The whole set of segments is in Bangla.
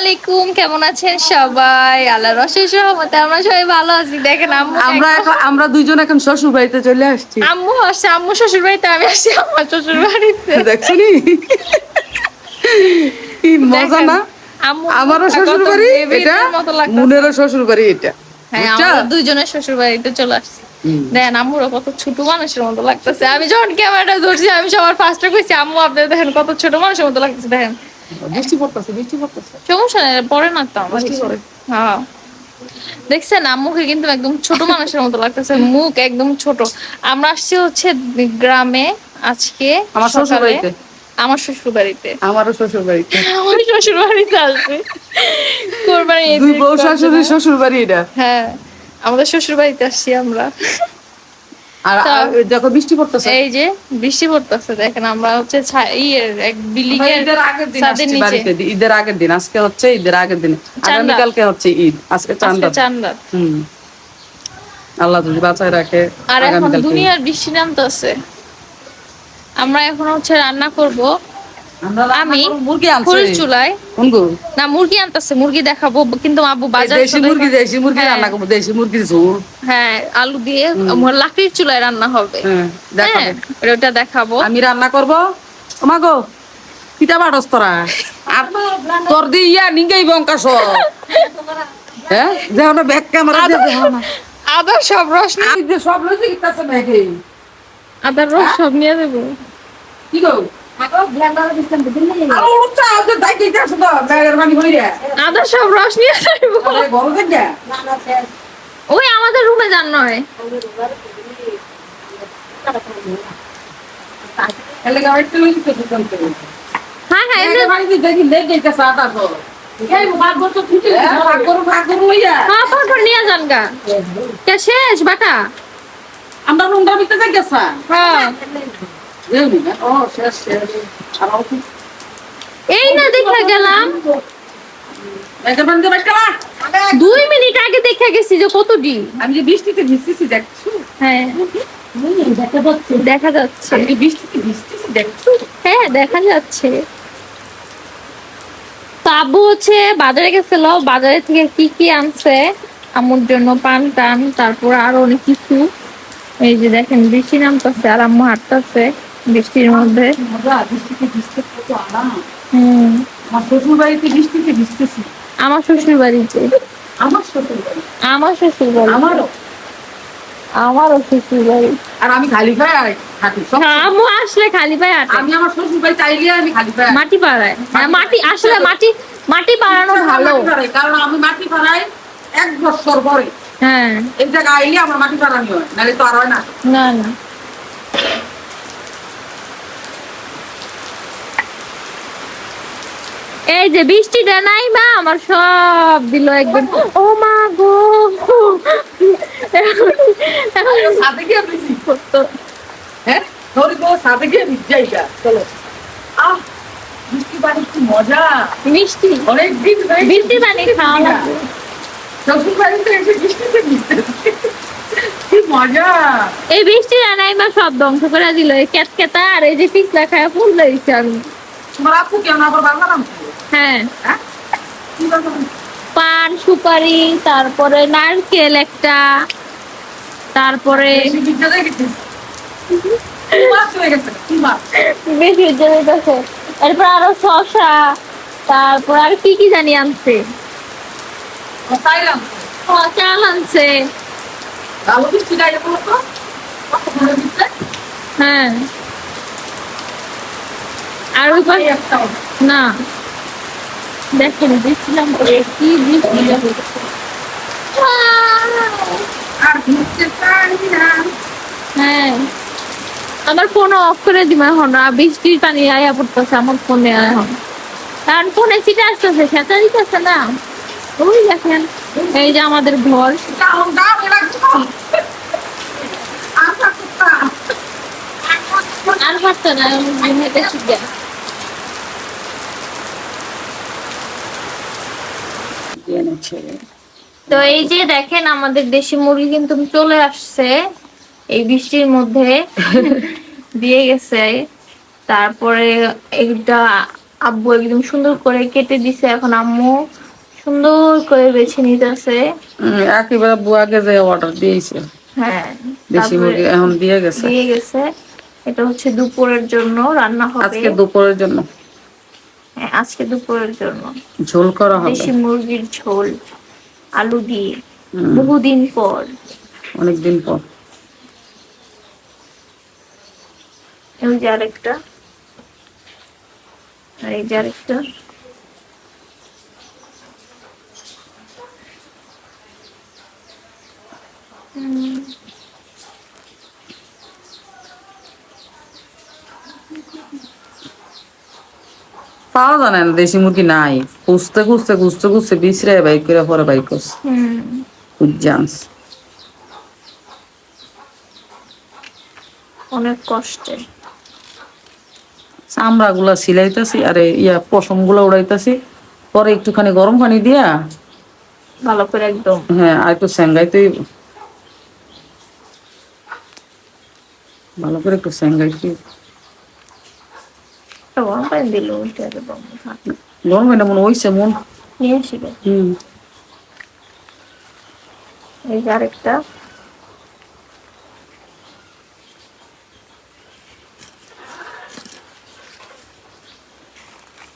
আলাইকুম কেমন আছেন সবাই? আল্লাহ রসের সহমতে আমরা সবাই ভালো আছি। দেখেন আম্মু আমরা এখন আমরা দুইজন এখন শ্বশুর বাড়িতে চলে আসছি। আম্মু আসছে আম্মু শ্বশুর বাড়িতে আমি আসছি আমার শ্বশুর বাড়িতে দেখছ নি কি মজা না? আম্মু আমারও শ্বশুর বাড়ি এটা। মুনেরও শ্বশুর বাড়ি এটা। হ্যাঁ? আমরা দুইজনের শ্বশুর বাড়িতে চলে আসছি। দেখেন আম্মুরও কত ছোট মানুষের মতো লাগতেছে। আমি যখন ক্যামেরাটা ধরছি আমি সবার ফার্স্টে কইছি আম্মু আপনি দেখেন কত ছোট মানুষের মতো লাগতেছে। দেখেন বৃষ্টি পড়তেছে বৃষ্টি পড়তেছে। সমস্যা নেই পরে না তো বৃষ্টি পড়ে। হ্যাঁ। দেখছেন আম্মুকে কিন্তু একদম ছোট মানুষের মতো লাগতেছে মুখ একদম ছোট। আমরা আসছি হচ্ছে গ্রামে আজকে আমার শ্বশুর বাড়িতে। আমার শ্বশুর বাড়িতে আমারও শ্বশুর বাড়িতে আমার শ্বশুর বাড়িতে আসবে কোরবানি দুই বউ শাশুড়ি শ্বশুর বাড়ি এটা। হ্যাঁ আমাদের শ্বশুর বাড়িতে আসছি আমরা। আর দেখো বৃষ্টি পড়তেছে। এই যে বৃষ্টি পড়তেছে দেখেন আমরা হচ্ছে ইয়ের এক বিল্ডিং এর ঈদের আগের দিন ছাদের নিচে। ঈদের আগের দিন আজকে হচ্ছে ঈদের আগের দিন। আগামী কালকে হচ্ছে ঈদ আজকে আজকে চান্দা হুম। আল্লাহ যদি বাঁচায় রাখে আর এখন। দুনিয়ার বৃষ্টি নামতেছে। আমরা এখন হচ্ছে রান্না করব। আমি মুরগি আনছে। খড়ির চুলায় না মুরগি আনতেছে মুরগি দেখাবো কিন্তু আব্বু বাজার দেশি মুরগি দেশি মুরগি হ্যাঁ। রান্না করব দেশি মুরগির ঝোল। হ্যাঁ আলু দিয়ে লাকড়ির চুলায় রান্না হবে। হ্যাঁ দেখাবো। হ্যাঁ ওটা দেখাবো। আমি রান্না করব? ওমা গো পিঠা বাড়স তোরা। আর তোর দি ইয়া নিঙ্গাই বঙ্কাস হ্যাঁ দেখো না ব্যাগ ক্যামেরা দিয়ে আদা সব রস সব ব্যাগে আদার রস সব নিয়ে দেবো কি গো? আদা সব রস নিয়ে ওই আমাদের রুমে যান নয় হ্যাঁ। হ্যাঁ হ্যাঁ নিয়ে যান গা। কে শেষ বাটা আমরা রুমটার ভিতরে গেছা। হ্যাঁ। এই না গেলাম। দুই মিনিট আগে গেছি যে কত আমি যে বৃষ্টিতে দেখছ হ্যাঁ। দেখা যাচ্ছে। হ্যাঁ দেখা যাচ্ছে। আব্বু হচ্ছে বাজারে গেছিল, বাজারে থেকে কি কি আনছে, আম্মুর জন্য পান টান, তারপর আরও অনেক কিছু। এই যে দেখেন বৃষ্টি নামতেছে, আর আম্মু হাঁটতেছে। বৃষ্টির মধ্যে। বৃষ্টিতে ভিজতে কত আরাম। হম। আমার শ্বশুর বাড়িতে বৃষ্টিতে ভিজতেছি। আমার শ্বশুর বাড়িতে আমার শ্বশুর বাড়ি আমার শ্বশুর বাড়ি আমারও। আমারও শ্বশুর বাড়ি আর আমি খালি পায়ে থাকি হ্যাঁ, আসলে খালি পায়ে হাঁটে। আমি আমার শ্বশুর বাড়ি চাইলে আমি খালি পায়ে মাটি পাড়ায়। হ্যাঁ মাটি আসলে মাটি মাটি পাড়ানো ভালো। কারণ আমি মাটি পাড়াই এক বছর পরে হ্যাঁ। এই জায়গায় আইলে আমার মাটি পাড়ানি হয় নাহলে তো আর হয় না। না না। এই যে বৃষ্টিটা নাই মা আমার সব দিল একদম। ও মা গো। বৃষ্টি বৃষ্টি এই বৃষ্টিটা নাই মা সব ধ্বংস করে দিল। এই ক্যাতকেতা আর এই যে পিছলা খায় ফুল দিয়েছি আমি। হ্যাঁ। হ্যাঁ? পান সুপারি তারপরে নারকেল একটা তারপরে বেশি জমি গেছে? এরপর আরও শসা তারপর আর কি কি জানি আনছে? চাল আনছে? হ্যাঁ। আর ওই না। দেখেন দেখছিলাম কি বৃষ্টি। হ্যাঁ। আমার ফোন অফ করে দিবা এখন। আর বৃষ্টির পানি আয়া পড়তেছে আমার ফোনে এখন কারণ ফোনে সিটে আসতেছে সেটা দিতেছে না। ওই দেখেন এই যে আমাদের ঘর। আর পারতো না হেঁটে শিখে তো এই যে দেখেন আমাদের দেশি মুরগি কিন্তু চলে আসছে এই বৃষ্টির মধ্যে দিয়ে গেছে। তারপরে এটা আব্বু একদম সুন্দর করে কেটে দিছে এখন আম্মু সুন্দর করে বেছে নিতেছে। একেবারে বুয়াকে যে অর্ডার দিয়েছে। হ্যাঁ দেশি মুরগি এখন দিয়ে গেছে। দিয়ে গেছে। এটা হচ্ছে দুপুরের জন্য রান্না হবে। আজকে দুপুরের জন্য। হ্যাঁ, আজকে দুপুরের জন্য। ঝোল করা হবে? দেশি মুরগির ঝোল আলু দিয়ে বহুদিন পর। অনেকদিন পর। এই যে আরেকটা। আর এই যে আরেকটা। হুম, পাওয়া জানে না দেশি মুরগি নাই। খুঁজতে খুঁজতে খুঁজতে খুঁজতে বিছরে বাইক করে পরে বাইক করছে। হুম। অনেক কষ্টে। চামড়া গুলা সিলাইতেছি আরে ইয়া পশমগুলা উড়াইতেছি পরে একটুখানি গরম পানি দিয়া ভালো করে একদম। হ্যাঁ আর একটু স্যাঙ্গাইতেই ভালো করে একটু স্যাঙ্গাইতে একটা গরম পানি দিল উল্টে দেবো গরম পানি মনে হইছে মন? নিয়ে আসিবে হুম। এই যে আরেকটা।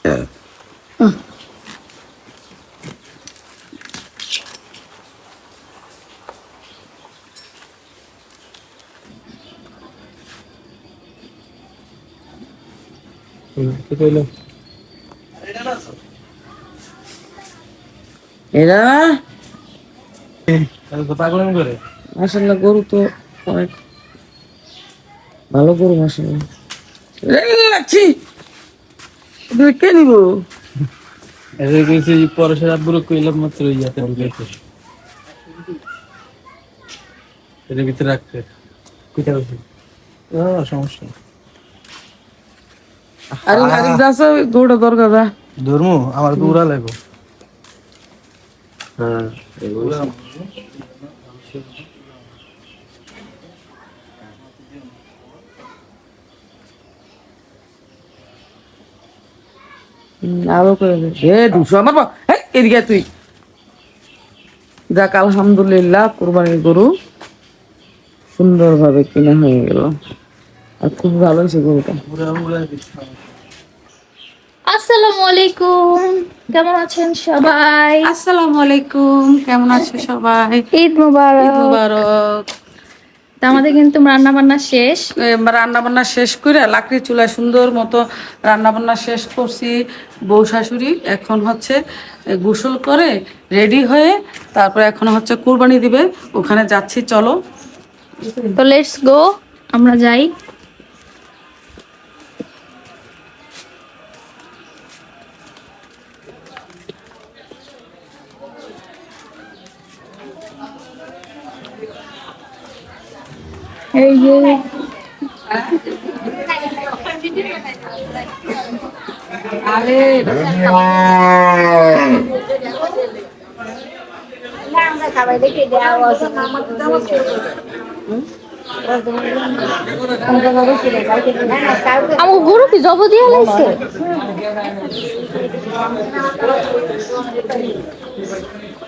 এরা পাগলামি মাসাল্লাহ গরু তো অনেক ভালো গরু মাসাল্লাহ লাগছি! কে নিব? এদের কইছে পরশের আব্বুর কইলাম মাত্র ইয়াতে এর ভিতরে রাখতে। কইছি ও সমস্যা। আরে আরে দরকার যা ধর্ম? আমার দৌড়া লাগবো। হ্যাঁ আরও করে দে। দুশো আমার এদিকে তুই। যাক আলহামদুলিল্লাহ কোরবানির গরু সুন্দরভাবে কিনা হয়ে গেল। আর খুব ভালো হয়েছে গরুটা। আসসালামু আলাইকুম। কেমন আছেন সবাই? আসসালামু আলাইকুম। কেমন আছো সবাই? ঈদ মুবারক। মুবারক। তা আমাদের কিন্তু রান্না বান্না শেষ। রান্না বান্না শেষ করে লাকড়ি চুলা সুন্দর মতো রান্না বান্না শেষ করছি বউ শাশুড়ি। এখন হচ্ছে গোসল করে রেডি হয়ে তারপরে এখন হচ্ছে কুরবানি দিবে। ওখানে যাচ্ছি চলো। তো লেটস গো আমরা যাই। এই যে আমার গরু কি জব দিয়ে লাইছে?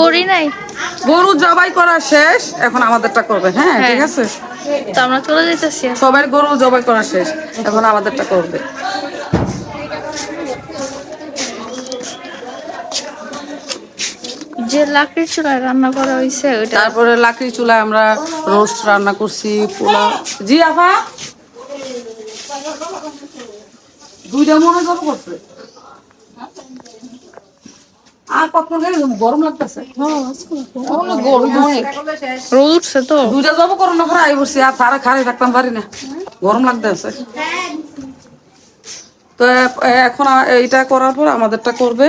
করি নাই। গরু জবাই করা শেষ এখন আমাদেরটা করবে। হ্যাঁ হ্যাঁ। ঠিক আছে? তো আমরা চলে যেতেছি। সবার গরু জবাই করা শেষ এখন আমাদেরটা করবে। যে লাকড়ির চুলায় রান্না করা হয়েছে ওইটা তারপরে লাকড়ি চুলায় আমরা রোস্ট রান্না করছি পোলা জি আফা? দুইটা মনে জব করছে। আর কত গরম লাগতেছে। গরম অনেক রোদ উঠছে তো। দুইটা জব করো না আই বসছি আর তারা খারে থাকতাম পারি না। গরম লাগতেছে। তো এখন এইটা করার পর আমাদেরটা করবে।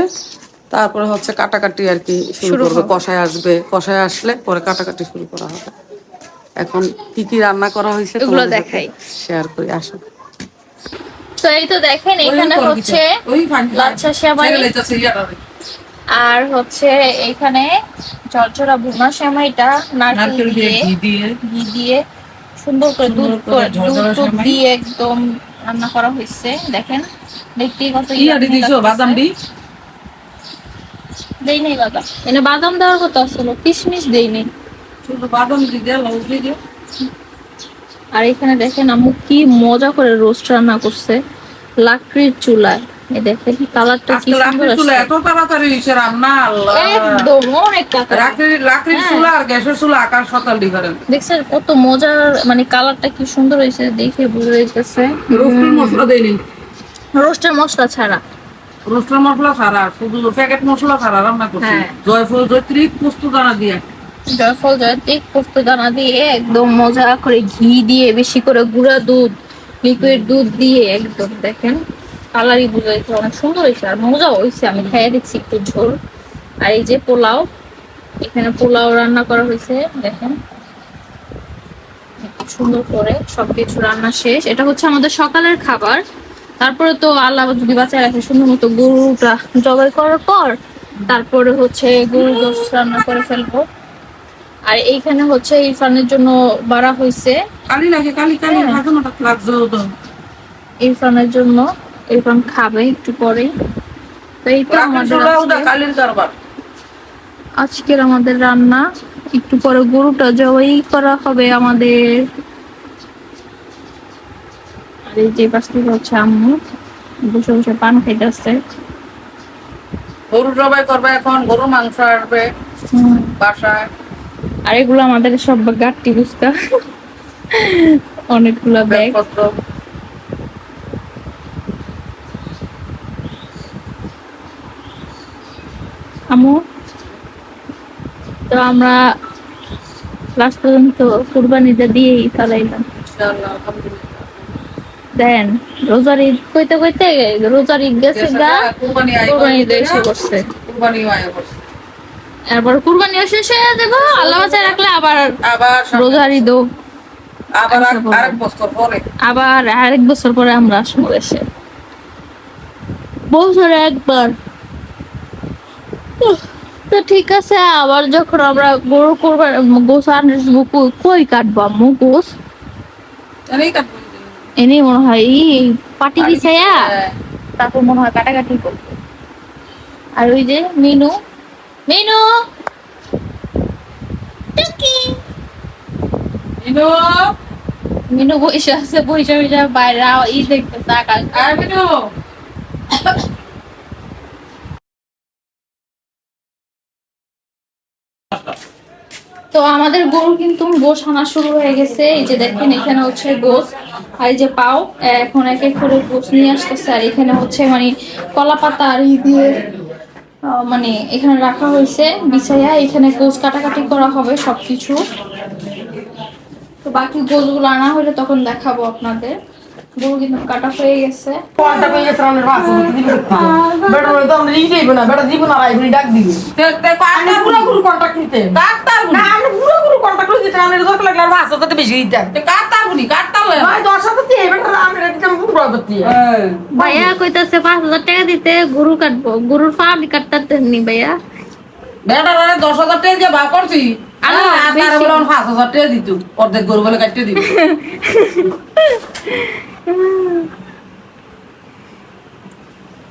তারপরে হচ্ছে কাটাকাটি আর কি শুরু করবে। কষায় আসবে। কষায় আসলে পরে কাটাকাটি শুরু করা হবে। এখন কি কি রান্না করা হয়েছে এগুলো দেখাই। শেয়ার করি আসো। তো এই তো দেখেন এখানে হচ্ছে লাচ্ছা সেমাই আর হচ্ছে এখানে ঝরঝরা ভুনা সেমাইটা নারকেল দিয়ে দিয়ে ঘি দিয়ে। সুন্দর করে দুধ করে দুধ। দিয়ে একদম রান্না করা হয়েছে দেখেন। দেখতেই কত বাদাম দি দেই? নাই বাদাম। এনে বাদাম দেওয়ার কথা ছিল কিশমিশ দেই নাই। শুধু বাদাম দি দে লাউ দি দে আর এখানে দেখেন আম্মু কি মজা করে রোস্ট রান্না করছে লাকড়ির চুলায়। দেখেন কালারটা কি সুন্দর লাকড়ির চুলা আসছে। এত তাড়াতাড়ি হয়েছে রান্না আল্লাহ। একদম অনেক টাকা লাকড়ির লাকড়ির হ্যাঁ। চুলা আর গ্যাসের চুলা আকাশ সকাল ডিফারেন্ট দেখছেন কত মজার মানে কালারটা কি সুন্দর হয়েছে দেখে বুঝে যাইতেছে। রোস্টের মশলা দেয়নি। রোস্টের মশলা ছাড়া। রোস্টের মশলা ছাড়া শুধু প্যাকেট মশলা ছাড়া রান্না করছি। হ্যাঁ। জয়ফল জয়ত্রী পোস্ত দানা দিয়ে। জয়ফল জয়ত্রিক পোস্ত দানা দিয়ে একদম মজা করে ঘি দিয়ে বেশি করে গুঁড়া দুধ লিকুইড দুধ দিয়ে একদম দেখেন। কালারই বুঝাইছে অনেক সুন্দর হয়েছে আর মজা হয়েছে। আমি খাইয়ে দিচ্ছি একটু ঝোল। আর এই যে পোলাও এখানে পোলাও রান্না করা হয়েছে দেখেন। সুন্দর করে সবকিছু রান্না শেষ। এটা হচ্ছে আমাদের সকালের খাবার। তারপরে তো আল্লাহ যদি বাঁচায় রাখে সুন্দর মতো গরুটা জবাই করার পর তারপরে হচ্ছে গরু গোস রান্না করে ফেলব। আর এইখানে হচ্ছে ইরফানের জন্য বাড়া হয়েছে। কালি লাগে কালি কালি হ্যাঁ। ইরফানের জন্য ইরফান খাবে একটু পরে। তো এই তো আমাদের আজকের আমাদের রান্না। একটু পরে গরুটা জবাই করা হবে আমাদের। আর এই যে পাশ থেকে হচ্ছে আম্মু বসে বসে পান খাইতেছে। গরু জবাই করবে এখন গরু মাংস আসবে বাসায়। আর এগুলো আমাদের সব গাট্টি বুঝকা অনেকগুলা ব্যাগ। আমু তো আমরা লাস্ট পর্যন্ত কুরবানিটা দিয়েই চালাইলাম দেন রোজার ঈদ কইতে কইতে রোজার ঈদ গেছে গা কুরবানি এসে করছে। কুরবানি আয় করছে। এরপর কুরবানি শেষ হয়ে যাব আল্লাহ বাঁচায় রাখলে আবার আবার রোজার ঈদও। আবার আচ্ছা। আরেক বছর পরে। আবার আরেক বছর পরে আমরা আসব দেশে বছরে একবার। তো ঠিক আছে আবার যখন আমরা গরু করবার গোস আনব কই- কাটবো আম্মু গোস? এনে মনে হয় এই পাটি বিছাইয়া হ্যাঁ। তারপর মনে হয় কাটাকাটি করব। আর ওই যে মিনু মিনু। ইনো মিনু! বসে আছে বসে বসে বাইরে ই দেখতেছে আকাশ। আয় বিনু তো আমাদের গরু কিন্তু গোস আনা শুরু হয়ে গেছে। এই যে দেখেন, এখানে হচ্ছে গোস আর এই যে পাও, এখন এক এক করে গোস নিয়ে আসতেছে। আর এখানে হচ্ছে মানে কলা পাতা আর ই দিয়ে মানে এখানে রাখা হয়েছে বিছাইয়া। এখানে গোস কাটাকাটি করা হবে সব কিছু তো বাকি গোসগুলো আনা হলে তখন দেখাবো আপনাদের। গরু কিন্তু কাটা হয়ে গেছে। বাস বেটা আমরা ই দেব না বেটা দিব না রাইবনি ডাক দিবি। তে- তে পুরো গুরু কন্টাক্ট নিতে। কাটতার না আমি পুরো গুরু কন্টাক্ট করে দিতে রানের দরকার লাগলে আর বাস হতে বেশি দিতাম তে কাটতার বুড়ি, কাটতার লে। ভাই দশ হাজার দিয়ে বেটা রানের দিতাম পুরো হাজার দিয়ে। হ্যাঁ। ভাইয়া কইতাছে পাঁচ হাজার টাকা দিতে গরু কাটবো গরুর পা কাটতে নি ভাইয়া। বেটার ওরে দশ হাজার টাকা দিয়ে ভাগ করছি। হ্যাঁ, আর তারা বলে আমার পাঁচ হাজার টাকা দিত অর্ধেক গরু বলে কাটতে দিবি।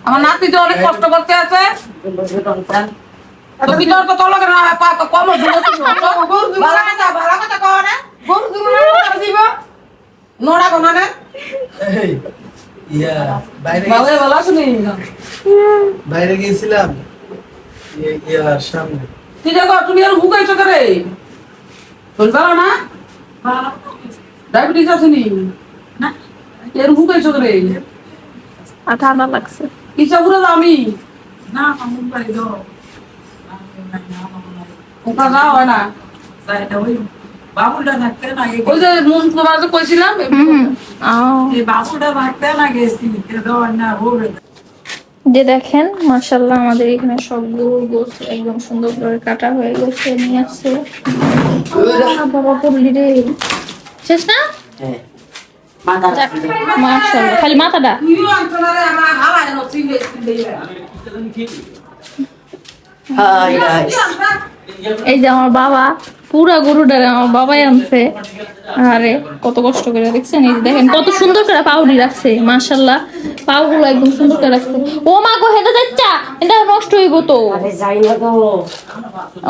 আমার নাতি তো অনেক কষ্ট করতে আছে। তো ভিতর তো তলকে না? পা তো কম দিল ভালো কথা ভালো কথা কও না। গরু দিব না দিব নোড়া কোনা না ইয়া বাইরে ভালো ভালো শুনি বাইরে গিয়েছিলাম ইয়ে- ইয়ার সামনে। তুই দেখো তুমি আর হুকাইছো করে? শরীর না? ডায়াবেটিস আছে নি? এর করে আর ঠান্ডা লাগছে। ইচ্ছা করে আমি। না মামুন বাড়ি দাও। ওখানে যাওয়া হয় না। ওই যে মন তোমার কইছিলাম গেছি। না হবে যে দেখেন মাশাল্লাহ আমাদের এখানে সবগুলো গোছ একদম সুন্দর করে কাটা হয়ে গেছে নিয়ে আসছে। বাবা পড়লি রে। শেষ না? মাশাল্লাহ খালি মাথাটা। এই যে আমার বাবা পুরা গরুটারে আমার বাবাই আনছে। আরে কত কষ্ট করে দেখছেন? এই দেখেন কত সুন্দর করে পাউডি রাখছে মাশাল্লাহ পাউগুলো একদম সুন্দর করে রাখছে। ও মা গো হেঁটে যাচ্ছা? এটা নষ্ট হইব তো।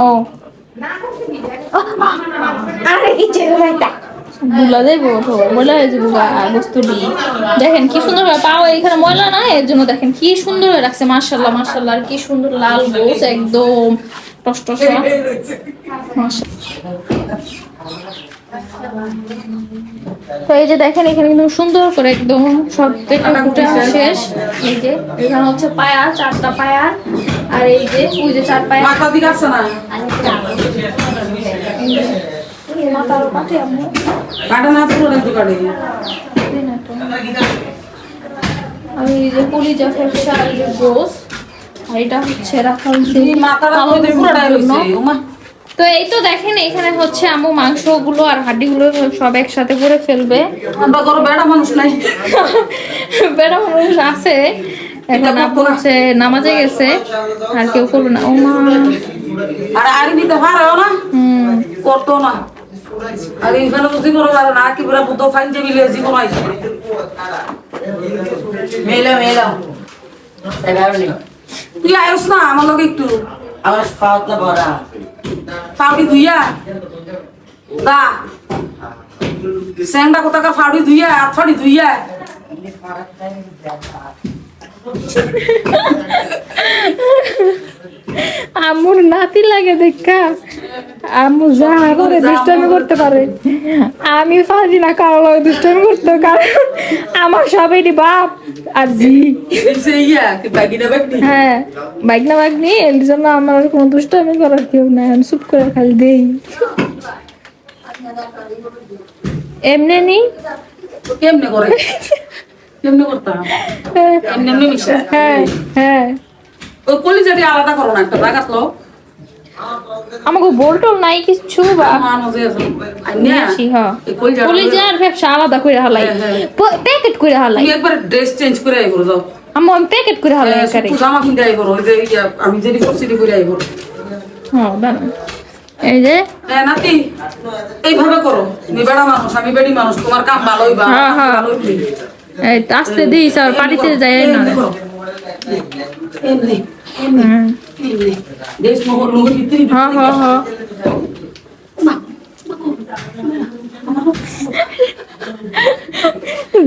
ও। বুলা দেবো ময়লা হয়ে যাব বস্তুটি। দেখেন কি সুন্দর করে পাও এখানে ময়লা না এর জন্য দেখেন কি সুন্দর হয়ে রাখছে মার্শাল্লাহ মার্শাল্লাহ আর কি সুন্দর লাল গোস একদম টসটসা তো এই যে দেখেন এখানে কিন্তু সুন্দর করে একদম সব পেটে ফুটে শেষ। এই যে এখানে হচ্ছে পায়া চারটা পায়া আর এই যে ওই যে চার পায়া। মাথা দিকে আসছে না? মাথার পাতে আম্মু কাটা না পুরো একটু কাটে আর এই যে কলিজা এই যে গোস আর এটা হচ্ছে রাখা হয়েছে তো এই তো দেখেন এখানে হচ্ছে আম্মু মাংসগুলো আর হাড্ডিগুলো সব একসাথে করে ফেলবে। আমরা বেড়া মানুষ নাই বেড়া মানুষ আছে এখন আপু হচ্ছে নামাজে গেছে আর কেউ করবে না। ও মা আর আরি নিতে পারেও না। হুম। করতো না। আর এইখানে তো জীবন পারে না কি বেড়া বুদ্ধ ফাইন যে মিলে জীবন আইছে মেলা মেলা। তুই আয়স না আমার লগে একটু। আমার পাওয়াত না বড়া। ফাউডি ধুইয়া? দা স্যাংটা কোথাকার ফাউডি ধুইয়া হাত ফাড়ি ধুইয়া? আম্মুর নাতি লাগে দেখা। আম্মু যা করে দুষ্টামি করতে পারে। আমি পারি না কারও লগে দুষ্টামি করতে, কারণ আমার সবাই বাপ আর জি। বাগনি হ্যাঁ বাইক না বাইক এর জন্য আমার আর কোনো দুষ্টামি করার কেউ নাই, আমি চুপ করে খালি দেই। এমনি নি? কেমনে করে? কেমনে করতাম। এমনি এমনি মিশে হ্যাঁ হ্যাঁ। ওই কলিজাটি আলাদা করো না একটা লাগাতলো আমাকে বোলটোল নাই কিছু বা হ্যাঁ। ব্যবসা আলাদা করে হালাই। হ্যাঁ, হ্যাঁ। প্যাকেট করে হালাই। তুমি একবার ড্রেস চেঞ্জ করে আইবো যাও। আম্মু আমি প্যাকেট করে হালাই শুধু জামা কিনতে ওই যে আমি যেটি করছি করে হ্যাঁ দাঁড়ান এই যে হ্যাঁ নাতি এইভাবে করো। তুমি বেড়া মানুষ আমি বেড়ি মানুষ তোমার কাম ভালোই বা হ্যাঁ, হ্যাঁ। ভালোই। এই আস্তে দিস আর পাটিতে যাই না এমনি হ্যাঁ হ্যাঁ হ্যাঁ।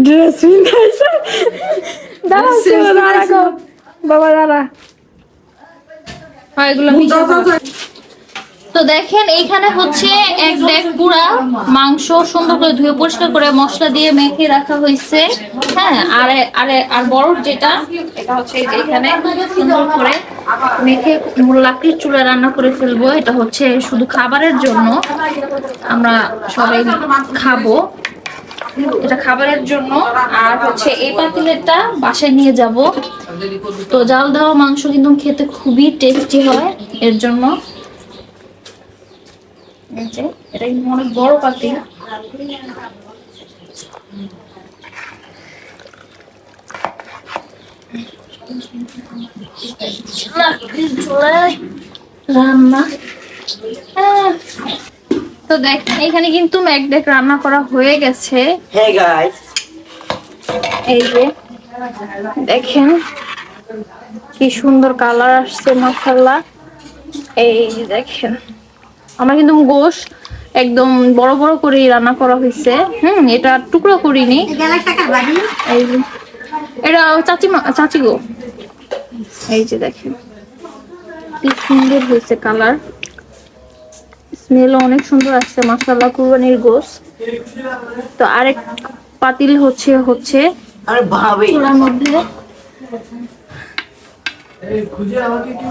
ড্রেস পিন্ধাইছে দাঁড়া। বাবা দাঁড়া। হ্যাঁ এগুলো মিশে যাও, যাও, ফেলো। যাও। তো দেখেন এইখানে হচ্ছে এক ডেক পুরা মাংস সুন্দর করে ধুয়ে পরিষ্কার করে মশলা দিয়ে মেখে রাখা হয়েছে। হ্যাঁ আর আর আর বড় যেটা, এটা হচ্ছে এখানে সুন্দর করে মেখে লাকড়ির চুলা রান্না করে ফেলব। এটা হচ্ছে শুধু খাবারের জন্য আমরা সবাই খাব। এটা খাবারের জন্য। আর হচ্ছে এই পাতিলেরটা বাসায় নিয়ে যাব। তো জাল দেওয়া মাংস কিন্তু খেতে খুবই টেস্টি হয়, এর জন্য। এই যে, এটা কিন্তু অনেক বড় পাতিল রান্না। তো দেখেন এখানে কিন্তু ম্যাকডেক রান্না করা হয়ে গেছে। এই যে দেখেন কি সুন্দর কালার আসছে মাশাল্লাহ এই দেখেন। আমার কিন্তু গোশ একদম বড় বড় করে রান্না করা হয়েছে। হুম এটা টুকরো করিনি। এটা চাচি মা- চাচি গো। এই যে দেখেন কি সুন্দর হয়েছে কালার। স্মেলও অনেক সুন্দর আসছে মাশাল্লাহ কুরবানির গোশ। তো আরেক পাতিল হচ্ছে হচ্ছে আরে ভাবে চুলার মধ্যে। খুঁজে আমাকে কি